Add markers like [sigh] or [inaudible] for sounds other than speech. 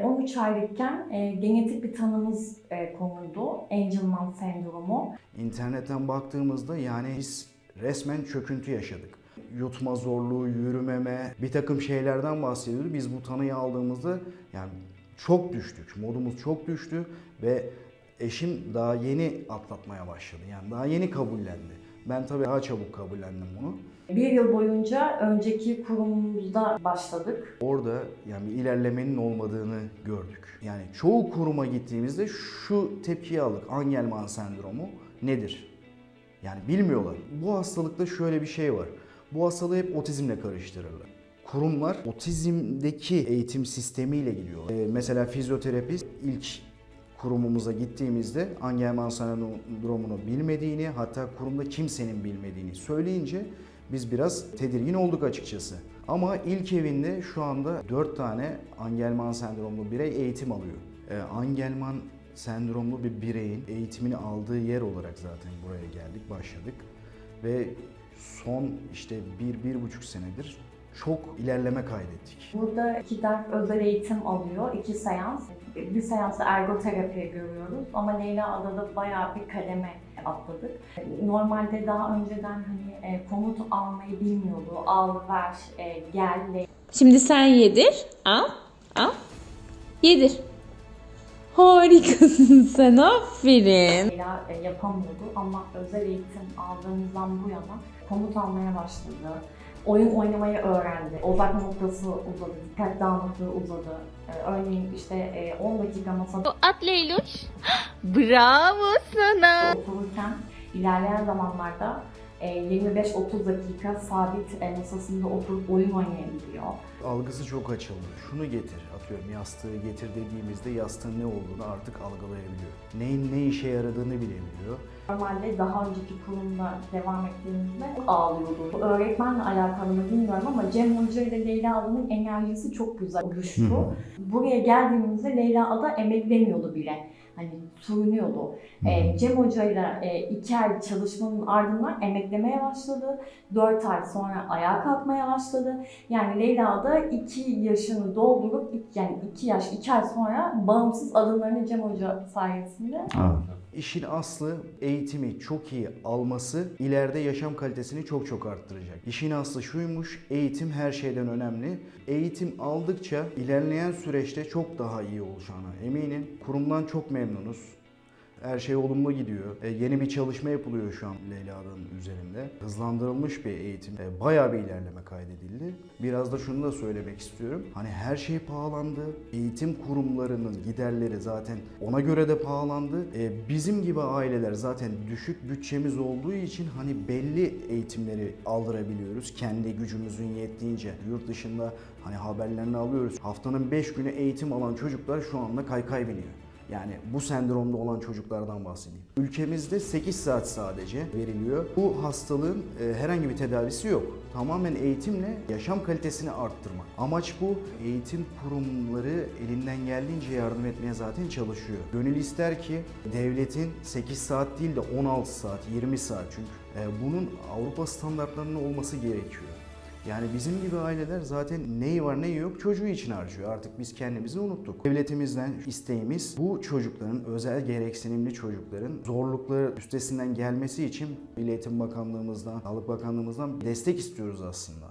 e, 13 aylıkken e, genetik bir tanımız e, konuldu. Angelman sendromu. İnternetten baktığımızda yani biz resmen çöküntü yaşadık. Yutma zorluğu, yürümeme, bir takım şeylerden bahsediyordu. Biz bu tanıyı aldığımızda yani çok düştük. Modumuz çok düştü ve eşim daha yeni atlatmaya başladı. Yani daha yeni kabullendi. Ben tabii daha çabuk kabullendim bunu. Bir yıl boyunca önceki kurumumuzda başladık. Orada yani ilerlemenin olmadığını gördük. Yani çoğu kuruma gittiğimizde şu tepkiyi aldık. Angelman sendromu nedir? Yani bilmiyorlar. Bu hastalıkta şöyle bir şey var. Bu hastalığı hep otizmle karıştırırlar. Kurumlar otizmdeki eğitim sistemiyle gidiyor. Ee, mesela fizyoterapist ilk kurumumuza gittiğimizde Angelman sendromunu bilmediğini hatta kurumda kimsenin bilmediğini söyleyince biz biraz tedirgin olduk açıkçası. Ama ilk evinde şu anda 4 tane Angelman sendromlu birey eğitim alıyor. Ee, Angelman sendromlu bir bireyin eğitimini aldığı yer olarak zaten buraya geldik, başladık. Ve son işte bir, bir buçuk senedir çok ilerleme kaydettik. Burada iki ders özel eğitim alıyor, iki seans. Bir seansta ergoterapi görüyoruz ama Leyla Adada bayağı bir kademe atladık. Normalde daha önceden hani e, komut almayı bilmiyordu. Al, ver, e, gel, le- Şimdi sen yedir. Al. Al. Yedir. Harikasın [laughs] sen. Aferin. Leyla e, yapamıyordu ama özel eğitim aldığımızdan bu yana komut almaya başladı. Oyun oynamayı öğrendi. Odak noktası uzadı, dikkat dağınıklığı uzadı. E, örneğin işte e, 10 dakika masada At Leyluş. [gasps] Bravo sana. otururken ilerleyen zamanlarda e, 25-30 dakika sabit e, masasında oturup oyun oynayabiliyor. Algısı çok açıldı. Şunu getir, atıyorum yastığı getir dediğimizde yastığın ne olduğunu artık algılayabiliyor. Neyin ne işe yaradığını bilebiliyor. Normalde daha önceki kurumda devam ettiğimizde ağlıyordu. Öğretmenle alakalı mı bilmiyorum ama Cem Hoca ile Leyla Ada'nın enerjisi çok güzel uyuştu. Buraya geldiğimizde Leyla Ada emeklemiyordu bile. Hani sürünüyordu. Ee, Cem Hoca ile e, iki ay çalışmanın ardından emeklemeye başladı. Dört ay sonra ayağa kalkmaya başladı. Yani Leyla da iki yaşını doldurup iki- yani iki yaş, iki ay sonra bağımsız adımlarını Cem Hoca sayesinde İşin aslı eğitimi çok iyi alması ileride yaşam kalitesini çok çok arttıracak. İşin aslı şuymuş, eğitim her şeyden önemli. Eğitim aldıkça ilerleyen süreçte çok daha iyi olacağına eminim. Kurumdan çok memnunuz. Her şey olumlu gidiyor. E, yeni bir çalışma yapılıyor şu an Leyla'nın üzerinde. Hızlandırılmış bir eğitim. E, bayağı bir ilerleme kaydedildi. Biraz da şunu da söylemek istiyorum. Hani her şey pahalandı. Eğitim kurumlarının giderleri zaten ona göre de pahalandı. E, bizim gibi aileler zaten düşük bütçemiz olduğu için hani belli eğitimleri aldırabiliyoruz. Kendi gücümüzün yettiğince. Yurt dışında hani haberlerini alıyoruz. Haftanın 5 günü eğitim alan çocuklar şu anda kaykay biniyor. Yani bu sendromda olan çocuklardan bahsedeyim. Ülkemizde 8 saat sadece veriliyor. Bu hastalığın e, herhangi bir tedavisi yok. Tamamen eğitimle yaşam kalitesini arttırmak. Amaç bu. Eğitim kurumları elinden geldiğince yardım etmeye zaten çalışıyor. Gönül ister ki devletin 8 saat değil de 16 saat, 20 saat çünkü e, bunun Avrupa standartlarının olması gerekiyor. Yani bizim gibi aileler zaten neyi var neyi yok çocuğu için harcıyor. Artık biz kendimizi unuttuk. Devletimizden isteğimiz bu çocukların, özel gereksinimli çocukların zorlukları üstesinden gelmesi için Milli Eğitim Bakanlığımızdan, Sağlık Bakanlığımızdan destek istiyoruz aslında.